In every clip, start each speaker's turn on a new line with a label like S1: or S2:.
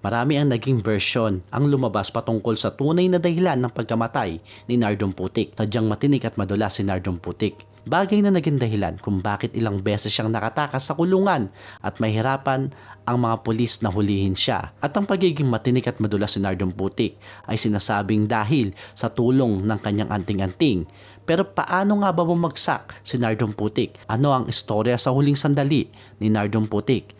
S1: Marami ang naging version ang lumabas patungkol sa tunay na dahilan ng pagkamatay ni Nardong Putik. Sadyang matinik at madulas si Nardong Putik. Bagay na naging dahilan kung bakit ilang beses siyang nakatakas sa kulungan at mahirapan ang mga pulis na hulihin siya. At ang pagiging matinik at madulas si Nardong Putik ay sinasabing dahil sa tulong ng kanyang anting-anting. Pero paano nga ba bumagsak si Nardong Putik? Ano ang istorya sa huling sandali ni Nardong Putik?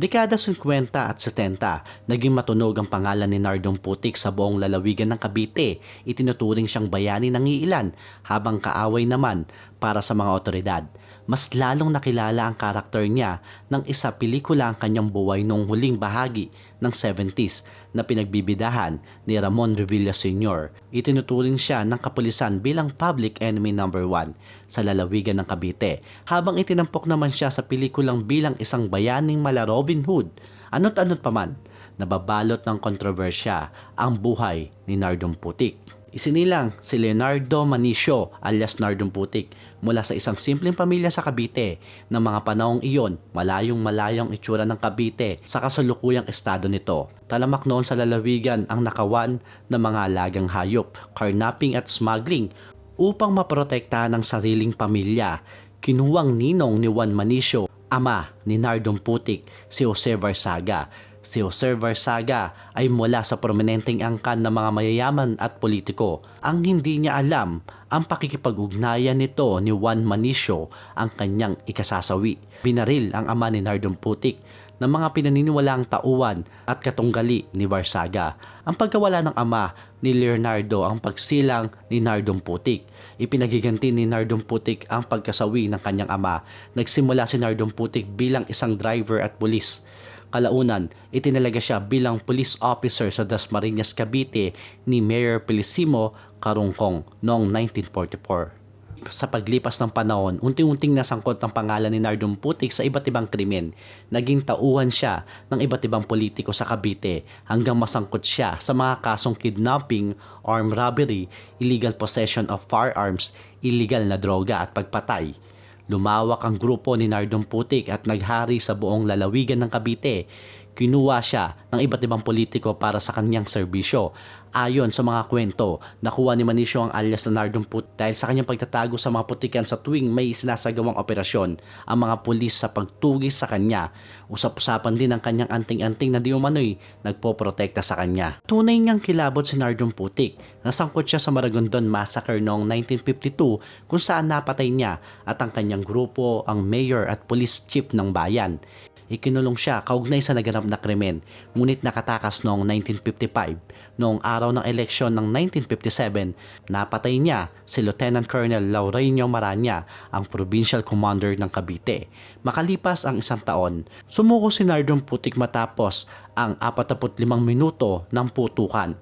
S1: Dekada 50 at 70, naging matunog ang pangalan ni Nardong Putik sa buong lalawigan ng Cavite. Itinuturing siyang bayani ng iilan habang kaaway naman para sa mga otoridad. Mas lalong nakilala ang karakter niya ng isa pelikula ang kanyang buhay noong huling bahagi ng 70s na pinagbibidahan ni Ramon Revilla Sr. Itinuturing siya ng kapulisan bilang public enemy number 1 sa lalawigan ng Cavite habang itinampok naman siya sa pelikulang bilang isang bayaning mala Robin Hood. Anot-anot pa man, nababalot ng kontrobersya ang buhay ni Nardong Putik. Isinilang si Leonardo Manicio alias Nardong Putik mula sa isang simpleng pamilya sa Cavite ng mga panahong iyon malayong malayong itsura ng Cavite sa kasalukuyang estado nito. Talamak noon sa lalawigan ang nakawan ng mga alagang hayop, carnapping at smuggling upang maprotektahan ang sariling pamilya. Kinuwang ninong ni Juan Manicio, ama ni Nardong Putik, si Jose Varsaga Si Jose Varsaga ay mula sa prominenteng angkan ng mga mayayaman at politiko. Ang hindi niya alam ang pakikipag-ugnayan nito ni Juan Manicio ang kanyang ikasasawi. Binaril ang ama ni Nardong Putik ng mga pinaniniwalaang tauhan at katunggali ni Varsaga. Ang pagkawala ng ama ni Leonardo ang pagsilang ni Nardong Putik. Ipinagiganti ni Nardong Putik ang pagkasawi ng kanyang ama. Nagsimula si Nardong Putik bilang isang driver at pulis kalaunan, itinalaga siya bilang police officer sa Dasmariñas, Cavite ni Mayor Felicimo Carungkong noong 1944 sa paglipas ng panahon, unti-unting nasangkot ang pangalan ni Nardong Putik sa iba't ibang krimen. Naging tauhan siya ng iba't ibang politiko sa Cavite hanggang masangkot siya sa mga kasong kidnapping, armed robbery, illegal possession of firearms, illegal na droga at pagpatay. Lumawak ang grupo ni Nardong Putik at naghari sa buong lalawigan ng Cavite. Kinuha siya ng iba't ibang politiko para sa kanyang serbisyo Ayon sa mga kwento, nakuha ni Manisio ang alias na Nardong Put dahil sa kanyang pagtatago sa mga putikan sa tuwing may sinasagawang operasyon ang mga pulis sa pagtugis sa kanya. Usap-usapan din ang kanyang anting-anting na di umano'y nagpoprotekta sa kanya. Tunay niyang kilabot si Nardong Putik. Nasangkot siya sa Maragondon Massacre noong 1952 kung saan napatay niya at ang kanyang grupo ang mayor at police chief ng bayan ikinulong siya kaugnay sa naganap na krimen ngunit nakatakas noong 1955. Noong araw ng eleksyon ng 1957, napatay niya si Lieutenant Colonel Laurenio Maranya, ang provincial commander ng Cavite. Makalipas ang isang taon, sumuko si Nardong Putik matapos ang 45 minuto ng putukan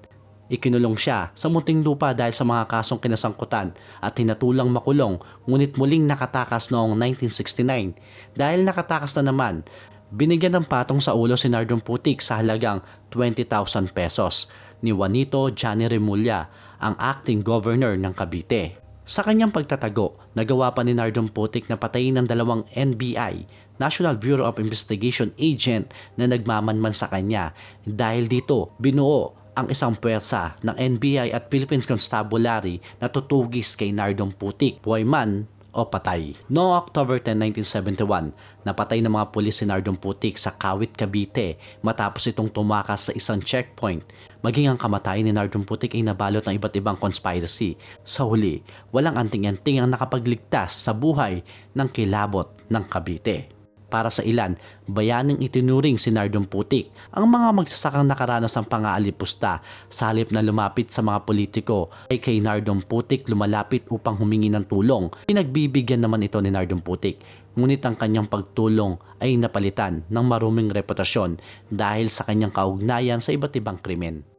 S1: Ikinulong siya sa munting lupa dahil sa mga kasong kinasangkutan at tinatulang makulong ngunit muling nakatakas noong 1969. Dahil nakatakas na naman, Binigyan ng patong sa ulo si Nardong Putik sa halagang 20,000 pesos ni Juanito Johnny Remulla, ang acting governor ng Cavite. Sa kanyang pagtatago, nagawa pa ni Nardong Putik na patayin ng dalawang NBI, National Bureau of Investigation agent na nagmamanman sa kanya. Dahil dito, binuo ang isang puwersa ng NBI at Philippines Constabulary na tutugis kay Nardong Putik. Buhay man o patay. No October 10, 1971, napatay ng mga pulis si Nardong Putik sa Kawit, Cavite matapos itong tumakas sa isang checkpoint. Maging ang kamatayan ni Nardong Putik ay nabalot ng iba't ibang conspiracy. Sa huli, walang anting-anting ang nakapagligtas sa buhay ng kilabot ng Cavite. Para sa ilan, bayaning itinuring si Nardong Putik ang mga magsasakang nakaranas ng pangaalipusta sa halip na lumapit sa mga politiko ay kay Nardong Putik lumalapit upang humingi ng tulong. Pinagbibigyan naman ito ni Nardong Putik ngunit ang kanyang pagtulong ay napalitan ng maruming reputasyon dahil sa kanyang kaugnayan sa iba't ibang krimen.